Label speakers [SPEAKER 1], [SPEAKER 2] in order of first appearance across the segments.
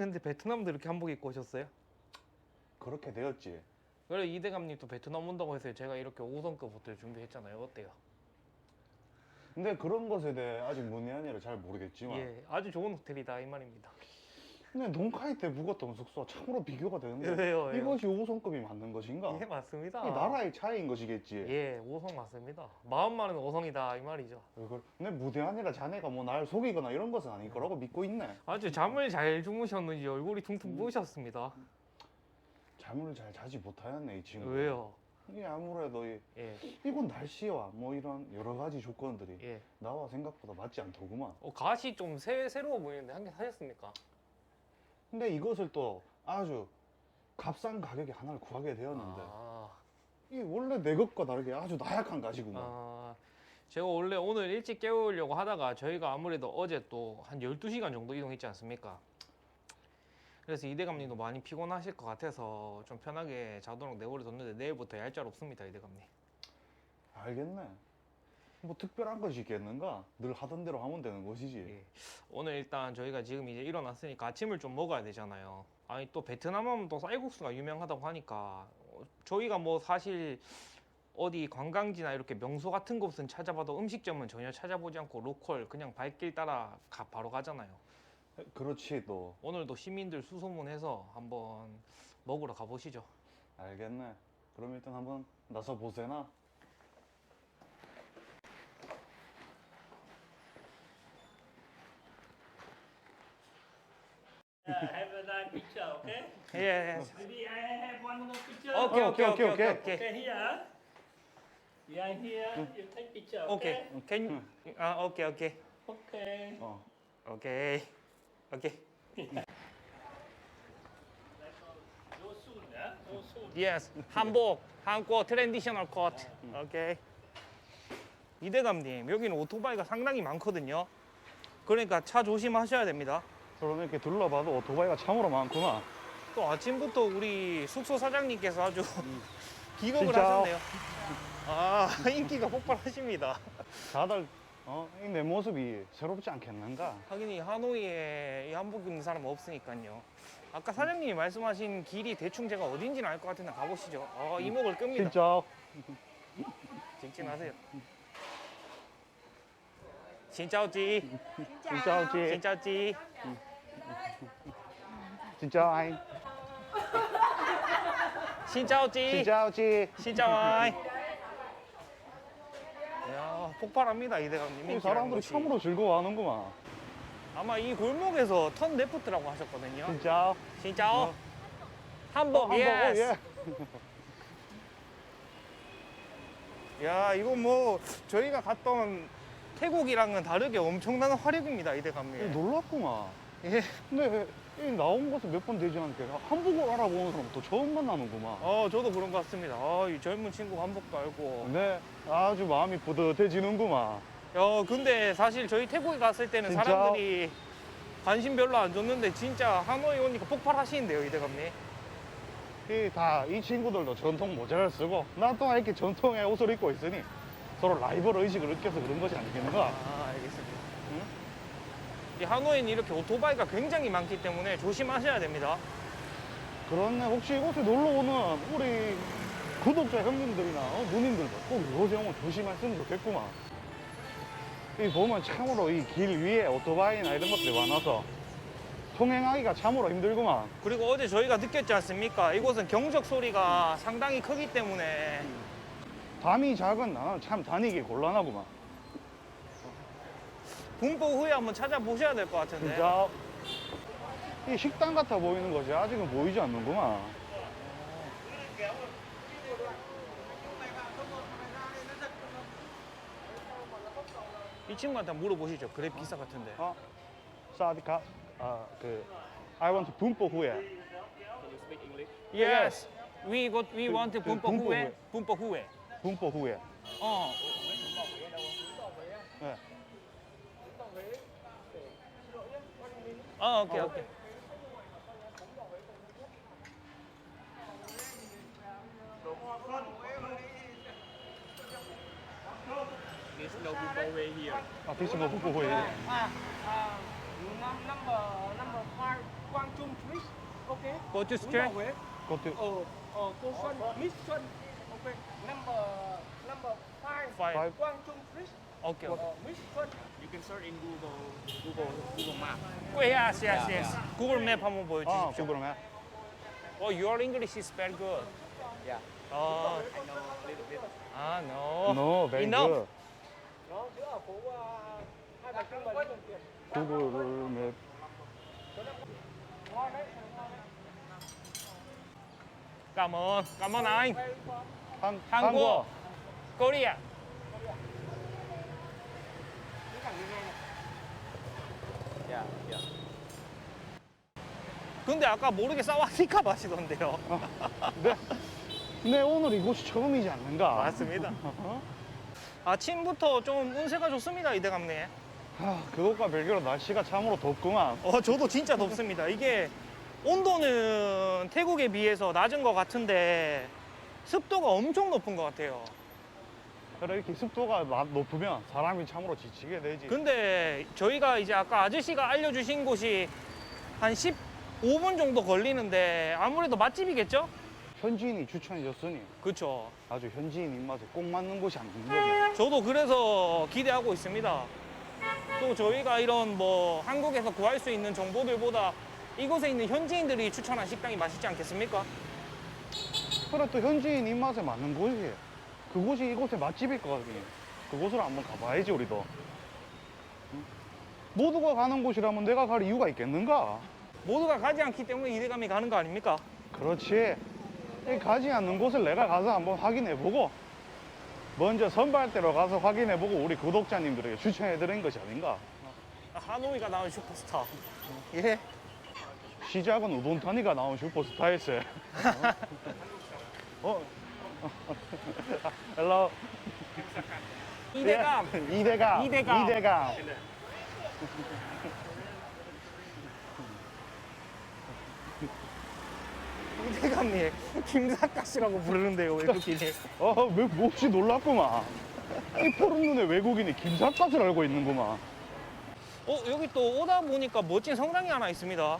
[SPEAKER 1] 근데 베트남도 이렇게 한복 입고 오셨어요?
[SPEAKER 2] 그렇게 되었지.
[SPEAKER 1] 그래 이대감님도 베트남 온다고 해서 제가 이렇게 5성급 호텔 준비했잖아요. 어때요?
[SPEAKER 2] 근데 그런 것에 대해 아직 문의한이라 잘 모르겠지만
[SPEAKER 1] 예, 아주 좋은 호텔이다 이 말입니다.
[SPEAKER 2] 근데 농카이 때 묵었던 숙소와 참으로 비교가 되는데
[SPEAKER 1] 왜요, 왜요?
[SPEAKER 2] 이것이 5성급이 맞는 것인가?
[SPEAKER 1] 예, 맞습니다.
[SPEAKER 2] 이 나라의 차이인 것이겠지.
[SPEAKER 1] 예, 5성 맞습니다. 마음만은 5성이다 이 말이죠.
[SPEAKER 2] 그걸- 근데 무대한이라 자네가 뭐 날 속이거나 이런 것은 아닐 거라고 믿고 있네.
[SPEAKER 1] 아주 잠을 잘 주무셨는지 얼굴이 퉁퉁 부으셨습니다.
[SPEAKER 2] 잠을 잘 자지 못하였네 이 친구.
[SPEAKER 1] 왜요?
[SPEAKER 2] 이게 아무래도 이,
[SPEAKER 1] 예,
[SPEAKER 2] 이곳 날씨와 뭐 이런 여러 가지 조건들이
[SPEAKER 1] 예.
[SPEAKER 2] 나와 생각보다 맞지 않더구만.
[SPEAKER 1] 어, 갓이 좀 새, 새로워 보이는데 한 개 사셨습니까?
[SPEAKER 2] 근데 이것을 또 아주 값싼 가격에 하나를 구하게 되었는데
[SPEAKER 1] 아,
[SPEAKER 2] 이 원래 내 것과 다르게 아주 나약한 가지구만.
[SPEAKER 1] 아, 제가 원래 오늘 일찍 깨우려고 하다가 저희가 아무래도 어제 또 한 12시간 정도 이동했지 않습니까? 그래서 이대 감님도 많이 피곤하실 것 같아서 좀 편하게 자도록 내버려 뒀는데 내일부터 얄짤 없습니다 이대 감님
[SPEAKER 2] 알겠네. 뭐 특별한 것이 있겠는가? 늘 하던 대로 하면 되는 것이지.
[SPEAKER 1] 예. 오늘 일단 저희가 지금 이제 일어났으니까 아침을 좀 먹어야 되잖아요 아니 또 베트남 하면 또 쌀국수가 유명하다고 하니까 어, 저희가 뭐 사실 어디 관광지나 이렇게 명소 같은 곳은 찾아봐도 음식점은 전혀 찾아보지 않고 로컬 그냥 발길 따라 가, 바로 가잖아요
[SPEAKER 2] 그렇지 또
[SPEAKER 1] 오늘도 시민들 수소문해서 한번 먹으러 가보시죠.
[SPEAKER 2] 알겠네. 그럼 일단 한번 나서 보세나.
[SPEAKER 3] Have a nice picture, okay?
[SPEAKER 1] 예.
[SPEAKER 3] Maybe I have one more picture.
[SPEAKER 1] 오케이 오케이,
[SPEAKER 2] 오케이
[SPEAKER 1] 오케이,
[SPEAKER 2] 오케이
[SPEAKER 3] Okay, here. You are here. You take picture,
[SPEAKER 1] 오케이.
[SPEAKER 3] okay?
[SPEAKER 1] Can 아 오케이 오케이
[SPEAKER 3] Okay.
[SPEAKER 2] 어.
[SPEAKER 1] 오케이 오케이.
[SPEAKER 3] Go soon, yeah? Go soon.
[SPEAKER 1] Yes. 한복 한국 트레디셔널 코트. 오케이. 이대감님 여기는 오토바이가 상당히 많거든요. 그러니까 차 조심하셔야 됩니다.
[SPEAKER 2] 그럼 이렇게 둘러봐도 오토바이가 참으로 많구나.
[SPEAKER 1] 또 아침부터 우리 숙소 사장님께서 아주 기겁을
[SPEAKER 2] 진짜?
[SPEAKER 1] 하셨네요. 아 인기가 폭발하십니다.
[SPEAKER 2] 다들 어, 이 내 모습이 새롭지 않겠는가?
[SPEAKER 1] 하긴 이 하노이에 이 한복 입는 사람 없으니까요. 아까 사장님이 말씀하신 길이 대충 제가 어딘지는 알 것 같은데 가보시죠. 어, 이목을 끕니다.
[SPEAKER 2] 진짜
[SPEAKER 1] 직진하세요. 진짜오지,
[SPEAKER 2] 진짜지
[SPEAKER 1] 진짜오지.
[SPEAKER 2] 진짜 아이
[SPEAKER 1] 진짜 오지,
[SPEAKER 2] 진짜지
[SPEAKER 1] 진짜와이. 야 폭발합니다 이 대감님.
[SPEAKER 2] 이 사람들이 참으로 즐거워하는구만.
[SPEAKER 1] 아마 이 골목에서 턴 레프트라고 하셨거든요.
[SPEAKER 2] 진짜
[SPEAKER 1] 진짜오.
[SPEAKER 2] 어.
[SPEAKER 1] 한복
[SPEAKER 2] 한번
[SPEAKER 1] 예스.
[SPEAKER 2] 예.
[SPEAKER 1] 야 이거 뭐 저희가 갔던 태국이랑은 다르게 엄청난 화력입니다 이 대감님.
[SPEAKER 2] 놀랐구만.
[SPEAKER 1] 예.
[SPEAKER 2] 근데 이 나온 것은 몇 번 되지 않게 한국을 알아보는 사람 또 처음 만나는구만.
[SPEAKER 1] 어 저도 그런 것 같습니다. 아, 이 젊은 친구 한복도 알고.
[SPEAKER 2] 근데 아주 마음이 뿌듯해지는구만.
[SPEAKER 1] 야 근데 사실 저희 태국에 갔을 때는
[SPEAKER 2] 진짜?
[SPEAKER 1] 사람들이 관심 별로 안 줬는데 진짜 하노이 오니까 폭발하시는데요 이 대감님.
[SPEAKER 2] 이 다 이 친구들도 전통 모자를 쓰고 나 또한 이렇게 전통의 옷을 입고 있으니 서로 라이벌 의식을 느껴서 그런 것이 아니겠는가?
[SPEAKER 1] 아. 이 하노이는 이렇게 오토바이가 굉장히 많기 때문에 조심하셔야 됩니다.
[SPEAKER 2] 그렇네. 혹시 이곳에 놀러 오는 우리 구독자 형님들이나 어, 누님들도 꼭 이곳에 오면 조심했으면 좋겠구만. 이 보면 참으로 이 길 위에 오토바이나 이런 것들이 많아서 통행하기가 참으로 힘들구만.
[SPEAKER 1] 그리고 어제 저희가 느꼈지 않습니까? 이곳은 경적 소리가 상당히 크기 때문에
[SPEAKER 2] 담이 작은 나는 참 다니기 곤란하구만.
[SPEAKER 1] 분포 후에 한번 찾아보셔야 될 것 같은데.
[SPEAKER 2] 진짜 이 식당 같아 보이는 것이 아직은 보이지 않는구만.
[SPEAKER 1] 이 친구한테 한번 물어보시죠. 그래 비싸 같은데.
[SPEAKER 2] 어? 사디카? 아, 그 I want 분포 후에.
[SPEAKER 1] Yes. We got we
[SPEAKER 2] 그-
[SPEAKER 1] want
[SPEAKER 2] 그
[SPEAKER 1] 분포
[SPEAKER 2] 분포
[SPEAKER 1] 후에.
[SPEAKER 2] 후에.
[SPEAKER 1] 분포 후에.
[SPEAKER 2] 분포 후에.
[SPEAKER 1] 어. 어, 오케이, 오케이.
[SPEAKER 3] There's no people way here.
[SPEAKER 2] 아, 디스 뭐 분포 후에.
[SPEAKER 4] Ah, uh, num- number number five
[SPEAKER 3] Quang Trung Street. Okay.
[SPEAKER 1] Go to
[SPEAKER 3] Hướng
[SPEAKER 1] straight.
[SPEAKER 3] vào Huế.
[SPEAKER 2] 그것도
[SPEAKER 3] Ờ, ờ, cô Xuân, Miss Xuân. Okay. Number number five.
[SPEAKER 1] Five.
[SPEAKER 2] Five.
[SPEAKER 3] Quang Trung Street.
[SPEAKER 1] 오케이.
[SPEAKER 3] Ờ, Miss Xuân.
[SPEAKER 4] You can search in Google, Google, Google Maps.
[SPEAKER 1] Yes, yes, yes. 구글 맵 한번
[SPEAKER 2] 아
[SPEAKER 1] 보여주십시오.
[SPEAKER 2] 그러면
[SPEAKER 1] Oh, your English is very good.
[SPEAKER 4] Yeah.
[SPEAKER 1] 어,
[SPEAKER 4] I know a little bit.
[SPEAKER 1] 아, no.
[SPEAKER 2] no very
[SPEAKER 1] Enough.
[SPEAKER 2] good
[SPEAKER 3] Đó, giữa ở phố uh, Hai Bà Trưng và Lý Thường Kiệt.
[SPEAKER 2] 구글 맵
[SPEAKER 3] Ngon đấy.
[SPEAKER 1] Cảm ơn, cảm ơn anh.
[SPEAKER 2] 한,
[SPEAKER 1] 한국.
[SPEAKER 2] 한국
[SPEAKER 1] Korea.
[SPEAKER 4] Yeah, yeah.
[SPEAKER 1] 근데 아까 모르게 싸우니까 마시던데요.
[SPEAKER 2] 네. 네 오늘 이곳이 처음이지 않는가
[SPEAKER 1] 맞습니다. 아침부터 좀 운세가 좋습니다, 이대감님.
[SPEAKER 2] 아, 그것과 별개로 날씨가 참으로 덥구만
[SPEAKER 1] 어, 저도 진짜 덥습니다. 이게 온도는 태국에 비해서 낮은 것 같은데 습도가 엄청 높은 것 같아요.
[SPEAKER 2] 이렇게 습도가 마- 높으면 사람이 참으로 지치게 되지
[SPEAKER 1] 근데 저희가 이제 아까 아저씨가 알려주신 곳이 한 15분 정도 걸리는데 아무래도 맛집이겠죠?
[SPEAKER 2] 현지인이 추천해줬으니
[SPEAKER 1] 그렇죠.
[SPEAKER 2] 아주 현지인 입맛에 꼭 맞는 곳이 아닌가
[SPEAKER 1] 저도 그래서 기대하고 있습니다. 또 저희가 이런 뭐 한국에서 구할 수 있는 정보들보다 이곳에 있는 현지인들이 추천한 식당이 맛있지 않겠습니까?
[SPEAKER 2] 그래 또 현지인 입맛에 맞는 곳이 그곳이 이곳의 맛집일 것 같으니 그곳으로 한번 가봐야지 우리도 응? 모두가 가는 곳이라면 내가 갈 이유가 있겠는가
[SPEAKER 1] 모두가 가지 않기 때문에 이대감이 가는 거 아닙니까?
[SPEAKER 2] 그렇지 이 가지 않는 곳을 내가 가서 한번 확인해보고 먼저 선발대로 가서 확인해보고 우리 구독자님들에게 추천해드린 것이 아닌가
[SPEAKER 1] 하노이가 나온 슈퍼스타. 예.
[SPEAKER 2] 시작은 우돈타니가 나온 슈퍼스타일세 어? 헬로
[SPEAKER 1] 이대감.
[SPEAKER 2] 이대감
[SPEAKER 1] 이대감.
[SPEAKER 2] 이대감
[SPEAKER 1] 이대감님 김사카씨라고 부르는데요 외국인이.
[SPEAKER 2] 어, 왜 몹시 놀랐구만. 이 푸른 눈의 외국인이 김삿갓을 알고 있는구만.
[SPEAKER 1] 어 여기 또 오다 보니까 멋진 성당이 하나 있습니다.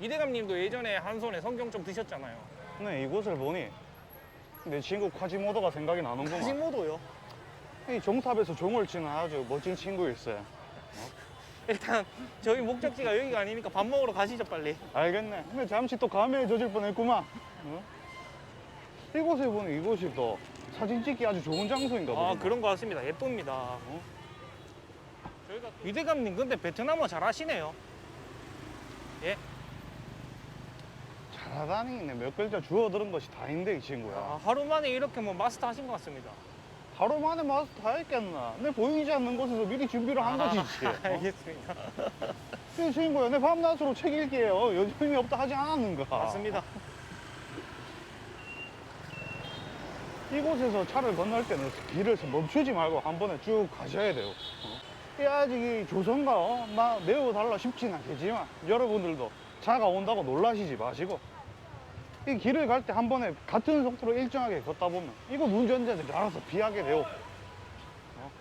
[SPEAKER 1] 이대감님도 예전에 한 손에 성경 좀 드셨잖아요.
[SPEAKER 2] 네, 이곳을 보니 내 친구 콰지모도가 생각이 나는구만.
[SPEAKER 1] 카지모도요.
[SPEAKER 2] 이 종탑에서 종을 치는 아주 멋진 친구일세.
[SPEAKER 1] 일단 저희 목적지가 여기가 아니니까 밥 먹으러 가시죠 빨리.
[SPEAKER 2] 알겠네. 근데 잠시 또 감회에 젖을 뻔했구만. 어? 이곳에 보니 이곳이 또 사진 찍기 아주 좋은 장소인가 보다.
[SPEAKER 1] 아 그런 것 같습니다. 예쁩니다. 어? 저희가 이대감님 근데 베트남어 잘하시네요. 예?
[SPEAKER 2] 네, 몇 글자 주워 들은 것이 다인데 이 친구야.
[SPEAKER 1] 아, 하루 만에 이렇게 뭐 마스터 하신 것 같습니다.
[SPEAKER 2] 하루 만에 마스터 다 했겠나? 내 보이지 않는 곳에서 미리 준비를 한
[SPEAKER 1] 아,
[SPEAKER 2] 것이지. 어?
[SPEAKER 1] 알겠습니다.
[SPEAKER 2] 이 친구야, 내 밤낮으로 책 읽기에요. 요즘이 없다 하지 않았는가?
[SPEAKER 1] 맞습니다.
[SPEAKER 2] 이곳에서 차를 건널 때는 길을 멈추지 말고 한 번에 쭉 가셔야 돼요. 어? 이 아직 이 조선가 어? 나 매우 달라 쉽진 않겠지만 여러분들도 차가 온다고 놀라시지 마시고 이 길을 갈 때 한 번에 같은 속도로 일정하게 걷다 보면 이거 운전자들이 알아서 피하게 돼요.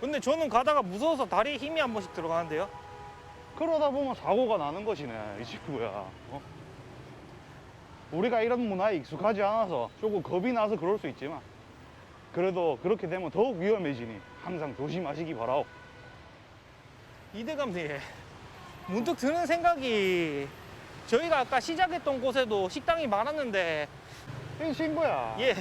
[SPEAKER 1] 근데 저는 가다가 무서워서 다리에 힘이 한 번씩 들어가는데요.
[SPEAKER 2] 그러다 보면 사고가 나는 것이네 이 친구야. 어? 우리가 이런 문화에 익숙하지 않아서 조금 겁이 나서 그럴 수 있지만 그래도 그렇게 되면 더욱 위험해지니 항상 조심하시기 바라오.
[SPEAKER 1] 이대감님 문득 드는 생각이 저희가 아까 시작했던 곳에도 식당이 많았는데
[SPEAKER 2] 이 친구야.
[SPEAKER 1] 예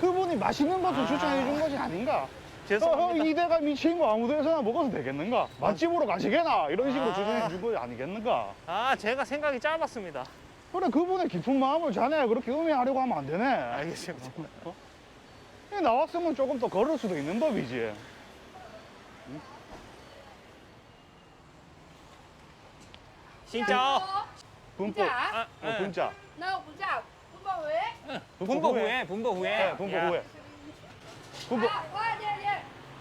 [SPEAKER 2] 그분이 맛있는 것을
[SPEAKER 1] 아.
[SPEAKER 2] 추천해 준 것이 아닌가? 어,
[SPEAKER 1] 죄송합니다.
[SPEAKER 2] 이대가 미친 거 아무 데서나 먹어도 되겠는가? 맛집으로 가시게나? 이런 식으로
[SPEAKER 1] 아.
[SPEAKER 2] 추천해 준 것이 아니겠는가?
[SPEAKER 1] 아 제가 생각이 짧았습니다.
[SPEAKER 2] 그래 그분의 깊은 마음을 자네가 그렇게 음해하려고 하면 안 되네.
[SPEAKER 1] 알겠습니다.
[SPEAKER 2] 이 나왔으면 조금 더 걸을 수도 있는 법이지.
[SPEAKER 1] 진짜
[SPEAKER 2] 분법.
[SPEAKER 1] 아,
[SPEAKER 2] 어,
[SPEAKER 1] 예.
[SPEAKER 2] 분자.
[SPEAKER 5] Chả, bún bò Huế.
[SPEAKER 1] 분보 후에 분보 후에
[SPEAKER 2] 네, 분법
[SPEAKER 1] 야,
[SPEAKER 2] 후에. 분법.
[SPEAKER 5] À, qua đi, đi.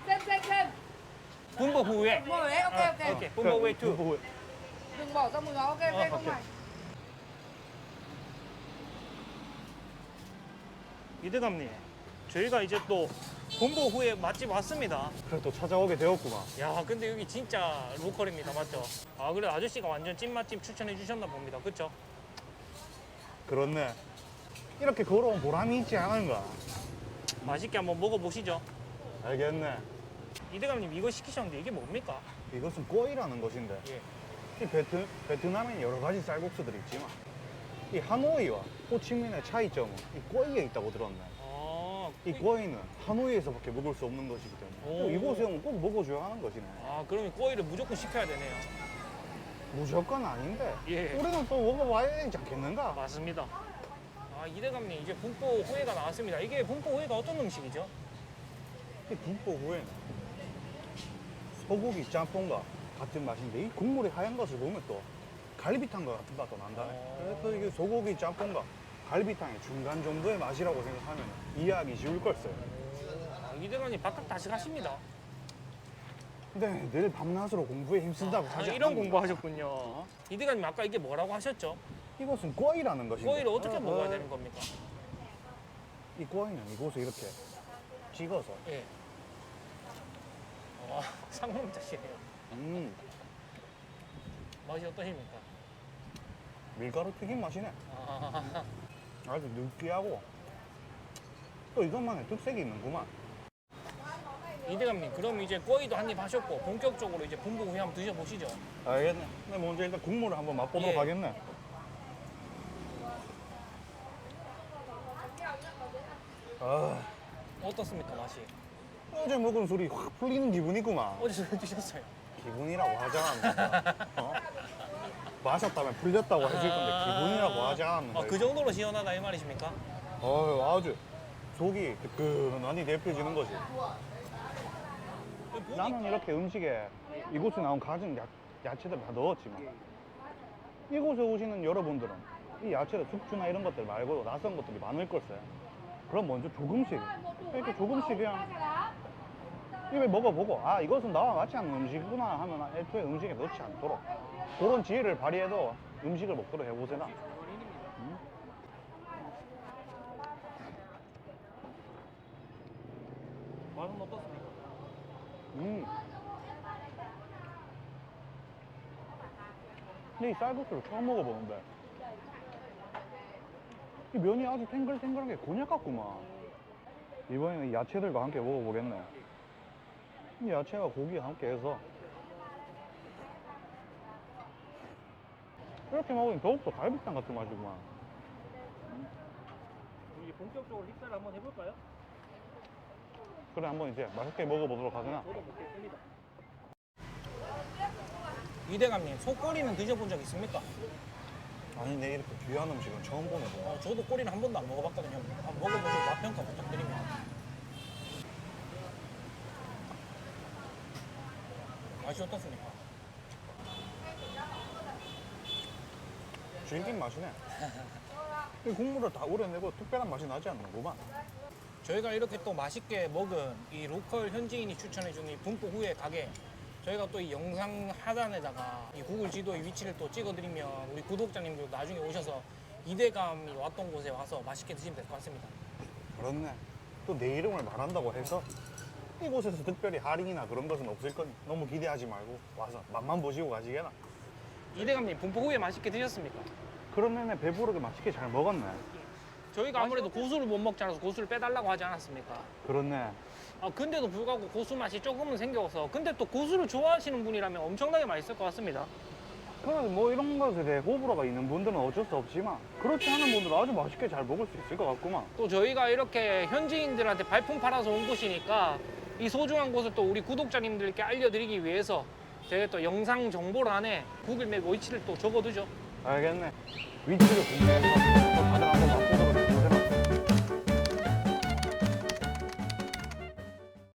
[SPEAKER 5] Xem, xem, xem.
[SPEAKER 1] 분보 후에
[SPEAKER 5] bò Huế, ok, ok.
[SPEAKER 1] 오케이 분보 후에 투
[SPEAKER 2] 분법 후에.
[SPEAKER 5] Đừng bỏ ra mùi nó, ok, ok,
[SPEAKER 1] Ờ,
[SPEAKER 5] không
[SPEAKER 1] ok.
[SPEAKER 5] phải.
[SPEAKER 1] 이대감님 저희가 이제 또 본보 후에 맛집 왔습니다.
[SPEAKER 2] 그래 또 찾아오게 되었구만.
[SPEAKER 1] 야, 근데 여기 진짜 로컬입니다, 맞죠? 아, 그래 아저씨가 완전 찐 맛집 추천해 주셨나 봅니다, 그렇죠?
[SPEAKER 2] 그렇네. 이렇게 걸어온 보람이 있지 않은가?
[SPEAKER 1] 맛있게 한번 먹어보시죠.
[SPEAKER 2] 알겠네.
[SPEAKER 1] 이대감님 이거 시키셨는데 이게 뭡니까?
[SPEAKER 2] 이것은 꼬이라는 것인데
[SPEAKER 1] 예.
[SPEAKER 2] 이 베트, 베트남에는 여러 가지 쌀국수들이 있지만 이 하노이와 호치민의 차이점은 이 꼬이에 있다고 들었네.
[SPEAKER 1] 아,
[SPEAKER 2] 이 꼬이는 하노이에서밖에 먹을 수 없는 것이기 때문에
[SPEAKER 1] 오.
[SPEAKER 2] 또 이곳에 오면 꼭 먹어줘야 하는 것이네.
[SPEAKER 1] 아, 그러면 꼬이를 무조건 시켜야 되네요.
[SPEAKER 2] 무조건 아닌데
[SPEAKER 1] 예.
[SPEAKER 2] 우리는 또 먹어봐야 되지 않겠는가?
[SPEAKER 1] 맞습니다. 아, 이대감님 이제 분포 호해가 나왔습니다. 이게 분포 호해가 어떤 음식이죠?
[SPEAKER 2] 이 분포 후에는 소고기 짬뽕과 같은 맛인데 이 국물이 하얀 것을 보면 또 갈비탕과 같은 맛도 난다.
[SPEAKER 1] 어.
[SPEAKER 2] 그래서 이게 소고기 짬뽕과 갈비탕의 중간 정도의 맛이라고 생각하면 이해하기 쉬울 걸세.
[SPEAKER 1] 아, 이대감님 바깥 다시 가십니다.
[SPEAKER 2] 근데 늘 밤낮으로 공부에 힘쓴다고
[SPEAKER 1] 아,
[SPEAKER 2] 하지
[SPEAKER 1] 이런
[SPEAKER 2] 않았나?
[SPEAKER 1] 공부하셨군요. 이대감님 아까 이게 뭐라고 하셨죠?
[SPEAKER 2] 이것은 꼬이라는 것인데
[SPEAKER 1] 꼬이를 어떻게
[SPEAKER 2] 어,
[SPEAKER 1] 먹어야
[SPEAKER 2] 어,
[SPEAKER 1] 되는 겁니까?
[SPEAKER 2] 이 꼬이는 이곳을 이렇게 찍어서
[SPEAKER 1] 예. 아, 상남자시네요.
[SPEAKER 2] 음,
[SPEAKER 1] 맛이 어떠십니까?
[SPEAKER 2] 밀가루 튀김 맛이네.
[SPEAKER 1] 아,
[SPEAKER 2] 아주 느끼하고 또 이것만의 특색이 있는구만.
[SPEAKER 1] 이대감님 그럼 이제 꼬이도 한 입 하셨고 본격적으로 이제 분부 후에 한번 드셔보시죠.
[SPEAKER 2] 알겠네. 근데 먼저 일단 국물을 한번 맛보도록
[SPEAKER 1] 예.
[SPEAKER 2] 하겠네. 아,
[SPEAKER 1] 어떻습니까 맛이?
[SPEAKER 2] 어제 먹은 술이 확 풀리는 기분이구만.
[SPEAKER 1] 어디서 드셨어요?
[SPEAKER 2] 기분이라고 하지 않았는가? 어? 마셨다면 풀렸다고 했을 건데 기분이라고 하지 않았는가?
[SPEAKER 1] 아, 그 정도로 시원하다 이 말이십니까?
[SPEAKER 2] 어휴, 아주 속이 뜨끈하니 데펴지는 거지. 나는 이렇게 음식에 이곳에 나온 가진 야, 야채들 다 넣었지만 이곳에 오시는 여러분들은 이 야채를 숙주나 이런 것들 말고 낯선 것들이 많을 걸세. 그럼 먼저 조금씩 이렇게 조금씩 그냥 입에 먹어보고 아 이것은 나와 맞지 않는 음식이구나 하면 애초에 음식에 넣지 않도록 그런 지혜를 발휘해도 음식을 먹도록 해보세요. 음?
[SPEAKER 1] 맛은 어떻습니까?
[SPEAKER 2] 음. 근데 이 쌀국수를 처음 먹어보는데 이 면이 아주 탱글탱글한 게 곤약 같구만 이번에는 이 야채들과 함께 먹어보겠네 이 야채와 고기와 함께 해서 이렇게 먹으면 더욱더 갈비탕 같은 맛이구만
[SPEAKER 1] 이제 본격적으로 식사를 한번 해볼까요?
[SPEAKER 2] 그래 한번 이제 맛있게 먹어보도록 하잖아
[SPEAKER 1] 저도 먹겠습니다. 이대감님 소꼬리는 드셔본 적 있습니까?
[SPEAKER 2] 아니 내 이렇게 귀한 음식은 처음 보네 뭐.
[SPEAKER 1] 어, 저도 꼬리는 한 번도 안 먹어봤거든요. 한번 먹어보시고 맛 평가 부탁드립니다. 맛이 어떻습니까?
[SPEAKER 2] 질긴 맛이네 이 국물을 다 우려내고 특별한 맛이 나지 않는구만
[SPEAKER 1] 저희가 이렇게 또 맛있게 먹은 이 로컬 현지인이 추천해준 이 분포 후의 가게 저희가 또 이 영상 하단에다가 이 구글 지도의 위치를 또 찍어드리면 우리 구독자님들 나중에 오셔서 이대감이 왔던 곳에 와서 맛있게 드시면 될 것 같습니다.
[SPEAKER 2] 그렇네. 또 내 이름을 말한다고 해서 이곳에서 특별히 할인이나 그런 것은 없을 거니 너무 기대하지 말고 와서 맛만 보시고 가시게나.
[SPEAKER 1] 이대감님 분포 후에 맛있게 드셨습니까?
[SPEAKER 2] 그런 내내 배부르게 맛있게 잘 먹었네.
[SPEAKER 1] 저희가 아무래도 고수를 못 먹지 않아서 고수를 빼달라고 하지 않았습니까?
[SPEAKER 2] 그렇네.
[SPEAKER 1] 아, 근데도 불구하고 고수 맛이 조금은 생겨서 근데 또 고수를 좋아하시는 분이라면 엄청나게 맛있을 것 같습니다.
[SPEAKER 2] 그래 뭐 이런 것에 대해 호불호가 있는 분들은 어쩔 수 없지만 그렇지 않은 분들은 아주 맛있게 잘 먹을 수 있을 것 같구만.
[SPEAKER 1] 또 저희가 이렇게 현지인들한테 발품 팔아서 온 곳이니까 이 소중한 곳을 또 우리 구독자님들께 알려드리기 위해서 저희가 또 영상 정보란에 구글맵 위치를 또 적어두죠.
[SPEAKER 2] 알겠네. 위치를 공개해서 맛보도록 해보세요.